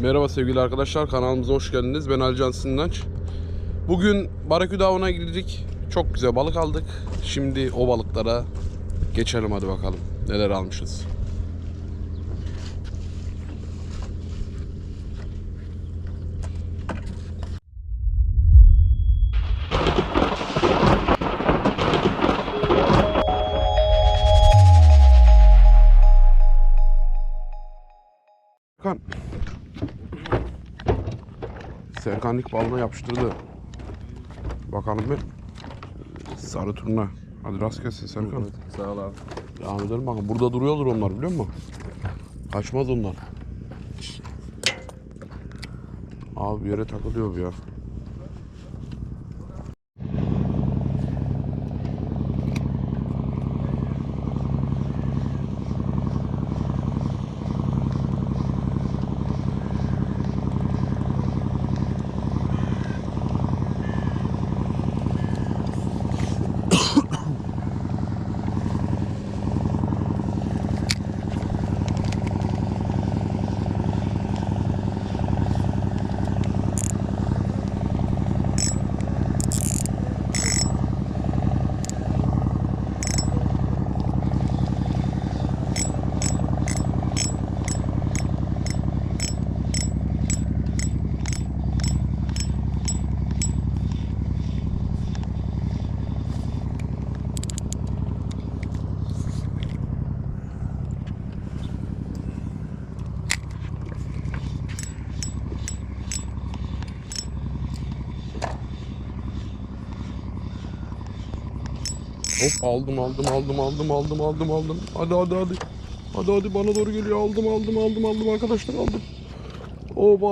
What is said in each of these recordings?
Merhaba sevgili arkadaşlar kanalımıza hoş geldiniz. Ben Alican Sinanç. Bugün Barakü Dağı'na girdik. Çok güzel balık aldık. Şimdi o balıklara geçelim hadi bakalım. Neler almışız. Serkan ilk balına yapıştırdı. Bakalım bir. Sarı turna. Hadi rast gelsin Serkan. Sağ ol abi. Devam edelim bakın. Burada duruyordur onlar biliyor musun? Kaçmaz onlar. Abi yere takılıyor bu ya. Hop aldım aldım aldım aldım aldım aldım aldım. Hadi hadi hadi. Hadi hadi bana doğru geliyor. Aldım aldım aldım aldım arkadaşlar aldım. Oba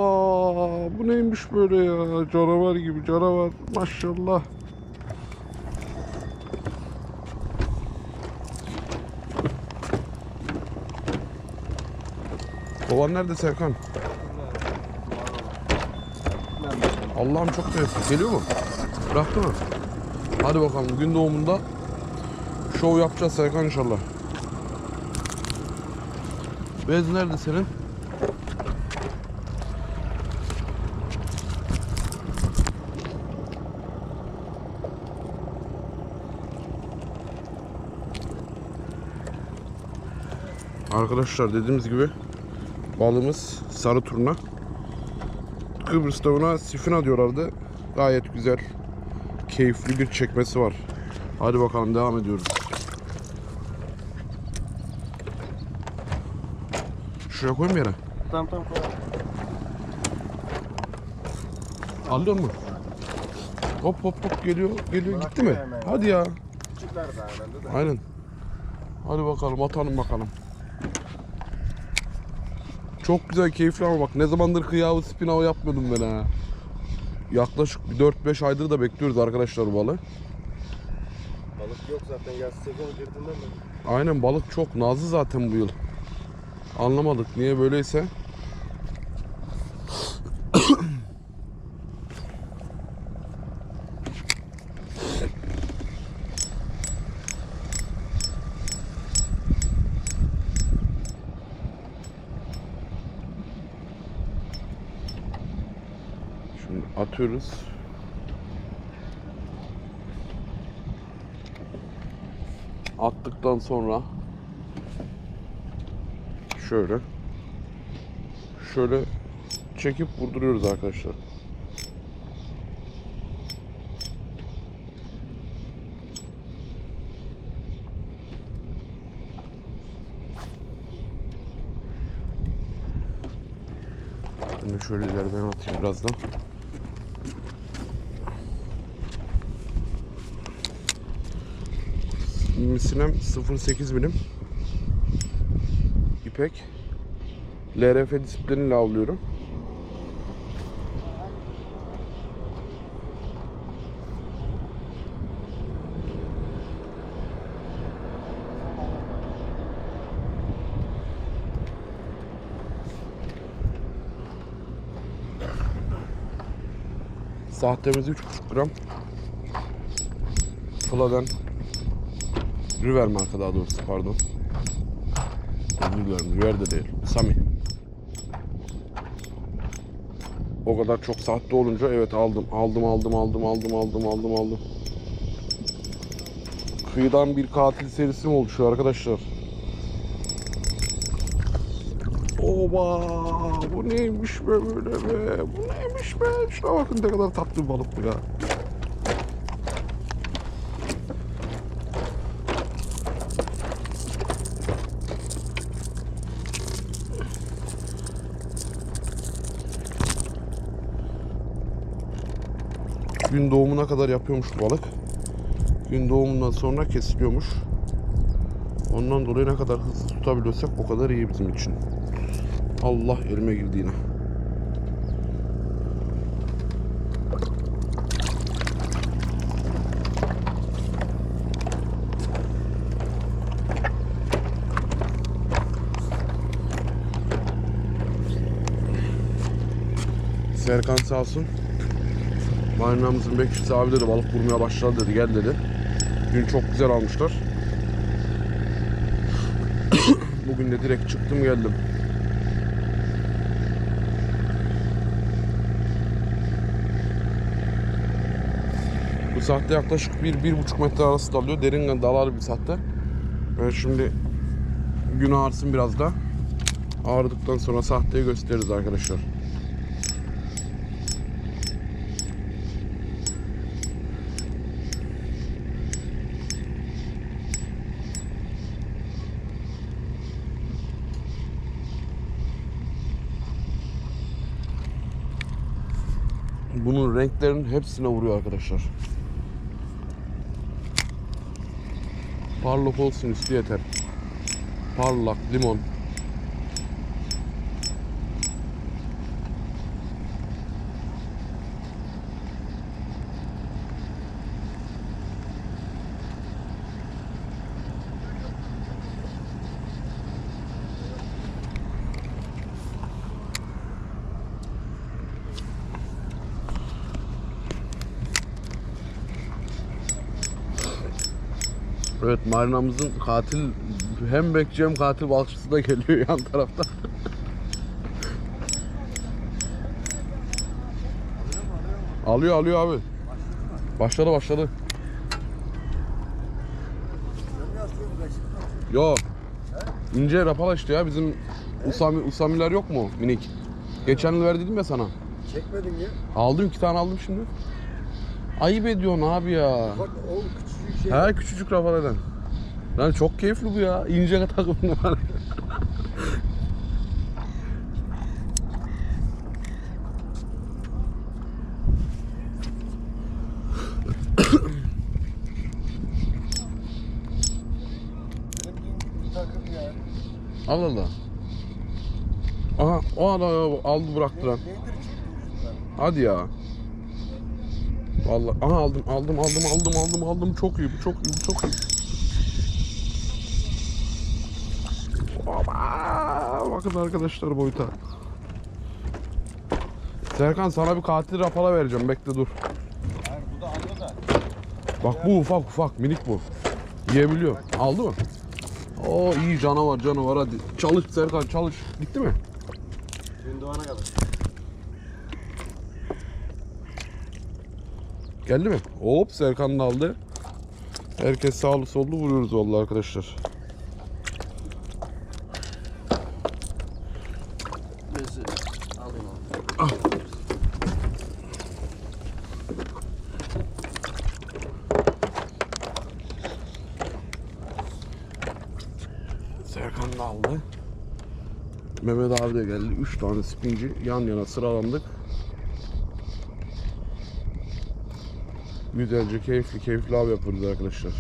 bu neymiş böyle ya canavar gibi canavar maşallah. Kovan nerede Serkan? Allah'ım çok teessüf. Geliyor mu? Bıraktı mı? Hadi bakalım gün doğumunda şov yapacağız Serkan inşallah. Bez nerede senin? Arkadaşlar dediğimiz gibi balımız sarı turna. Kıbrıs'ta buna sifina diyorlardı. Gayet güzel, keyifli bir çekmesi var. Hadi bakalım devam ediyoruz. Şuraya koyayım yere. Tamam tamam. Alıyor mu? Hop hop hop geliyor. Geliyor gitti mi? hemen. Hadi ya. Küçükler de herhalde de. Aynen. Hadi bakalım atalım bakalım. Çok güzel keyifli ama bak ne zamandır kıyavı spinav yapmıyordum ben ha. Yaklaşık bir 4-5 aydır da bekliyoruz arkadaşlar bu balığı. Balık yok zaten yaz sezonu girdiğinden beri. Aynen balık çok nazlı zaten bu yıl. Anlamadık niye böyleyse. Şimdi atıyoruz. Attıktan sonra şöyle şöyle çekip vurduruyoruz arkadaşlar. Şimdi şöyle ileriden atayım birazdan. Sinem 08 milim. İpek. LRF disipliniyle avlıyorum. Sahtemiz 3,5 gram. Fladen River marka daha doğrusu pardon. Özür dilerim River de değil. Sami. O kadar çok sahte olunca evet aldım. Aldım aldım aldım aldım aldım aldım aldım. Kıyıdan bir katil serisi mi oluşuyor arkadaşlar? Oba bu neymiş be böyle be bu neymiş be şuna bakın ne kadar tatlı bir balık bu ya. Gün doğumuna kadar yapıyormuş bu balık. Gün doğumundan sonra kesiliyormuş. Ondan dolayı ne kadar hızlı tutabiliyorsak o kadar iyi bizim için. Allah elime girdi yine. Serkan sağ olsun. Marinamızın bekçisi abi dedi balık vurmaya başladı dedi gel dedi. Dün çok güzel almışlar. Bugün de direkt çıktım geldim. Bu sahte yaklaşık bir, bir buçuk metre arası dalıyor. Derin dalar bir sahte. Ben şimdi gün ağırsın biraz da. Ağırdıktan sonra sahteyi gösteririz arkadaşlar. Bunun renklerin hepsine vuruyor arkadaşlar. Parlak olsun üstü yeter. Parlak, limon. Evet marinamızın katil hem bekçi hem katil balıkçısı da geliyor yan tarafta. alıyor alıyor abi. Başladı başladı. Yo. İnce rapala işte ya bizim Usami, Usamiler yok mu minik? Geçen yıl verdiydim ya sana. Çekmedin ya. Aldım iki tane aldım şimdi. Ayıp ediyorsun abi ya. Bak o küçücük şey. Her küçücük rafaleden. Lan çok keyifli bu ya. İnce takım ya. Allah Allah. Aha o adam aldı bıraktı lan. Hadi ya. Vallahi aha aldım aldım aldım aldım aldım aldım çok iyi bu çok iyi bu çok iyi. Baba, bakın arkadaşlar boyuta. Serkan sana bir katil rapala vereceğim bekle dur. Hayır bu da aldı da. Bak bu ufak ufak minik bu. Yiyebiliyor. Aldı mı? Oo iyi canavar canavar hadi. Çalış Serkan çalış. Gitti mi? Gün doğana kadar. Geldi mi? Hop Serkan da aldı. Herkes sağlı sollu vuruyoruz vallahi arkadaşlar. Serkan da aldı. Mehmet abi de geldi. 3 tane spinci yan yana sıralandık. Güzelce keyifli keyifli av yapıyoruz arkadaşlar.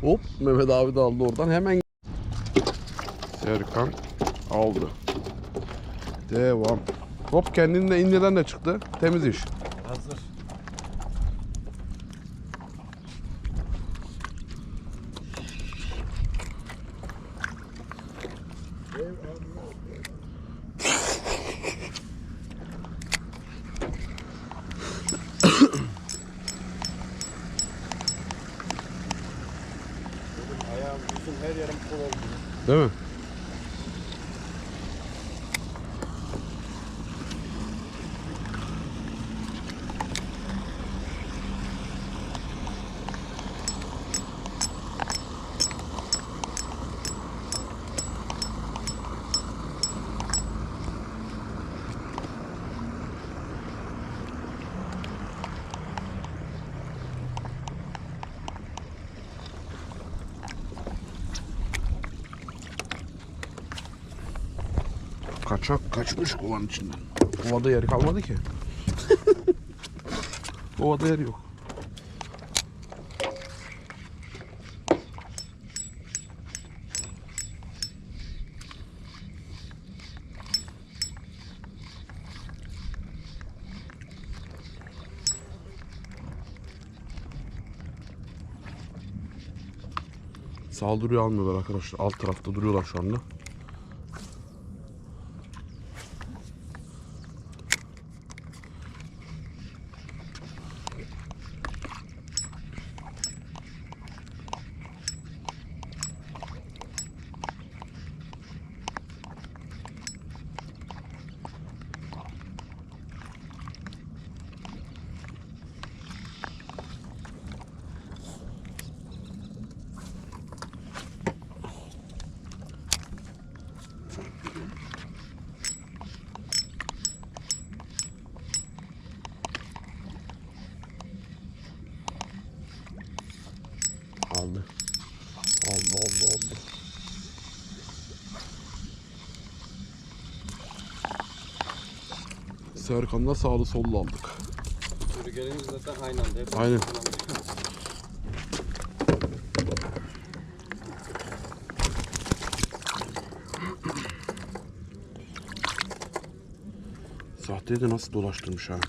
Hop Mehmet abi de aldı oradan hemen. Serkan aldı. Devam. Hop kendinin de inceden de çıktı. Temiz iş. Hazır. Olsun her yerim kol oldu. Değil mi? Kaçak kaçmış kovanın içinden. Kovada yer kalmadı ki. Kovada yer yok. Saldırıyor almıyorlar arkadaşlar. Alt tarafta duruyorlar şu anda. Aldı. Aldı aldı aldı. Serkan'la sağlı sollu aldık. Sürü gelince zaten aynı anda. hepsi Aynen. Sahteyi de nasıl dolaştırmış ha.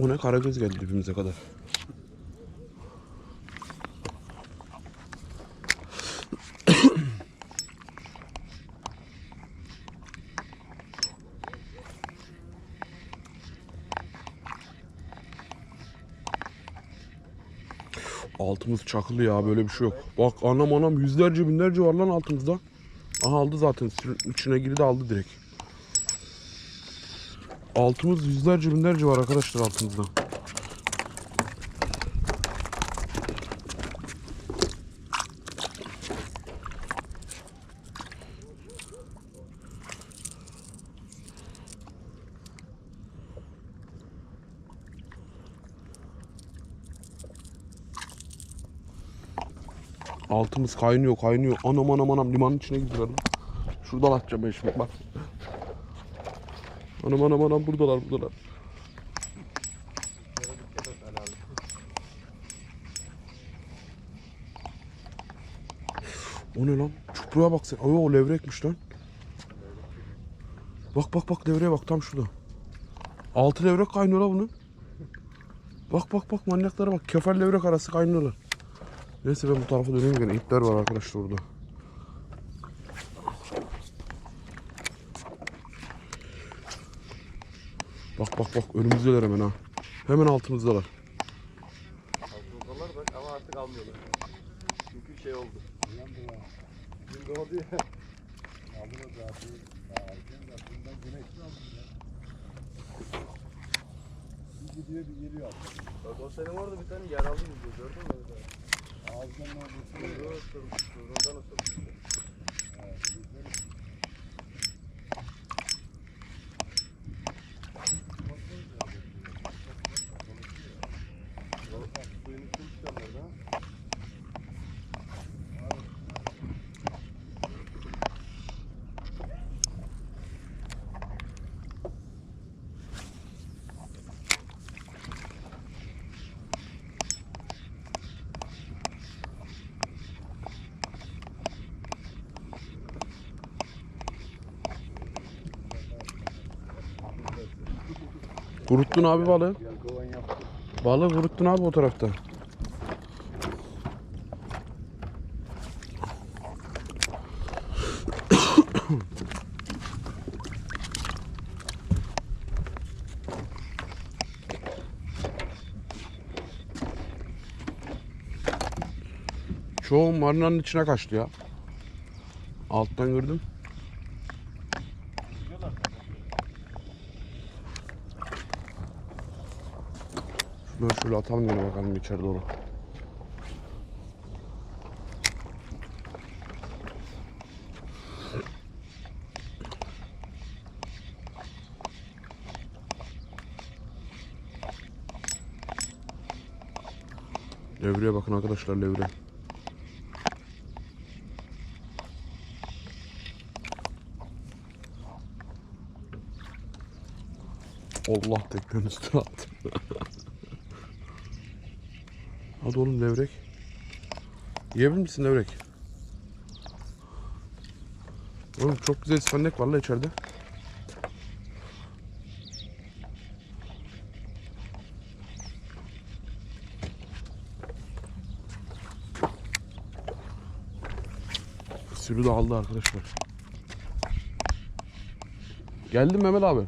O ne karagöz geldi dibimize kadar. Altımız çakılı ya böyle bir şey yok. Bak anam anam yüzlerce binlerce var lan altımızda. Aha aldı zaten içine girdi aldı direkt. Altımız yüzlerce binlerce var arkadaşlar altımızda. Altımız kaynıyor kaynıyor. Anam anam anam limanın içine lan. Şuradan atacağım ben şimdi bak. Anam anam anam buradalar buradalar. O ne lan? Çupruğa bak sen. Ay o levrekmiş lan. Bak bak bak levreye bak tam şurada. Altı levrek kaynıyor lan bunun. Bak bak bak manyaklara bak. Kefer levrek arası kaynıyorlar. Neyse ben bu tarafa döneyim gene. İpler var arkadaşlar orada. Bak bak önümüzdeler hemen ha. Hemen altımızdalar. Altındalar bak ama artık almıyorlar. Çünkü şey oldu. Gün doğdu ya. gidiyor bir geliyor. Bak o senin orada bir tane yaralı gidiyor gördün mü? Ağzından orada Kuyruğu ısırmış. Kuyruğundan ısırmış. Suyun üstüne çıkanlar da. Kuruttun abi balığı. Balığı kuruttun abi o tarafta. Çoğu marinanın içine kaçtı ya. Alttan gördüm. Şunları şöyle atalım yine bakalım içeri doğru. Levreye bakın arkadaşlar levre. Allah teknenin üstüne attı. Hadi oğlum levrek. Yiyebilir misin levrek? Oğlum çok güzel ispannek var içeride. Sürü de aldı arkadaşlar. Geldim Mehmet abi.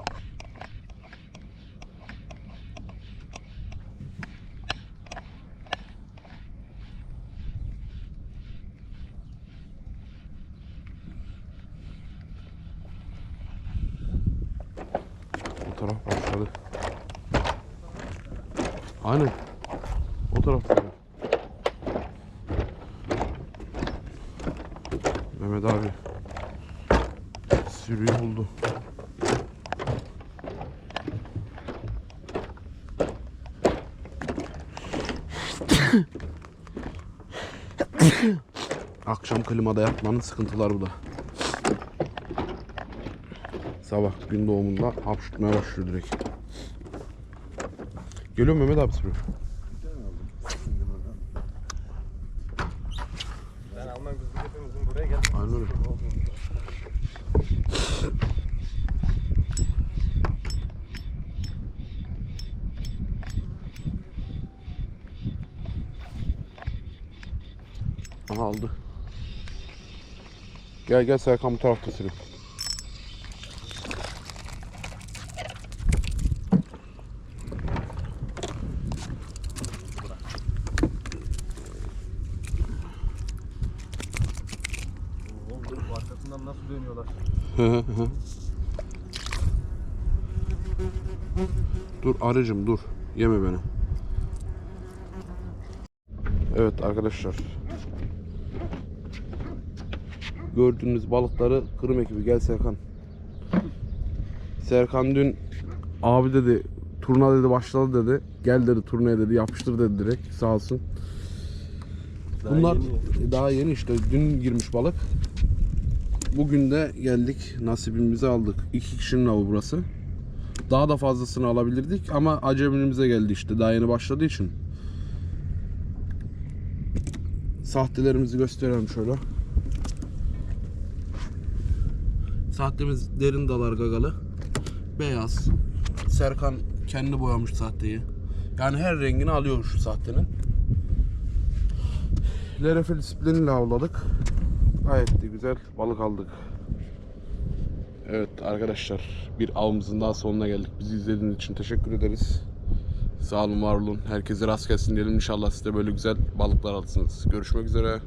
O taraf başladı. Aynen. O taraf başladı. Mehmet abi. Sürüyü buldu. Akşam klimada yatmanın sıkıntıları bu da. Sabah gün doğumunda hapşırtmaya başlıyor direkt. Geliyor Mehmet abi sürü. Ben Alman kızı hepimizin buraya geldik. Aynen öyle. Aha aldı. Gel gel Serkan bu tarafta sürü. Oğlum dur, bu arkasından nasıl dönüyorlar? Dur arıcım dur. Yeme beni. Evet arkadaşlar. Gördüğünüz balıkları Kırım ekibi gel Serkan. Serkan dün abi dedi turna dedi başladı dedi. Gel dedi turnaya dedi yapıştır dedi direkt sağ olsun. Daha Bunlar yeni. daha yeni işte dün girmiş balık. Bugün de geldik nasibimizi aldık. İki kişinin avı burası. Daha da fazlasını alabilirdik ama acemimize geldi işte daha yeni başladığı için. Sahtelerimizi gösterelim şöyle. Sahtemiz derin dalar gagalı. Beyaz. Serkan kendi boyamış sahteyi. Yani her rengini alıyor şu sahtenin. Lerefel disipliniyle avladık. Gayet de güzel balık aldık. Evet arkadaşlar bir avımızın daha sonuna geldik. Bizi izlediğiniz için teşekkür ederiz. Sağ olun var olun. Herkese rast gelsin diyelim. İnşallah siz de böyle güzel balıklar alırsınız. Görüşmek üzere.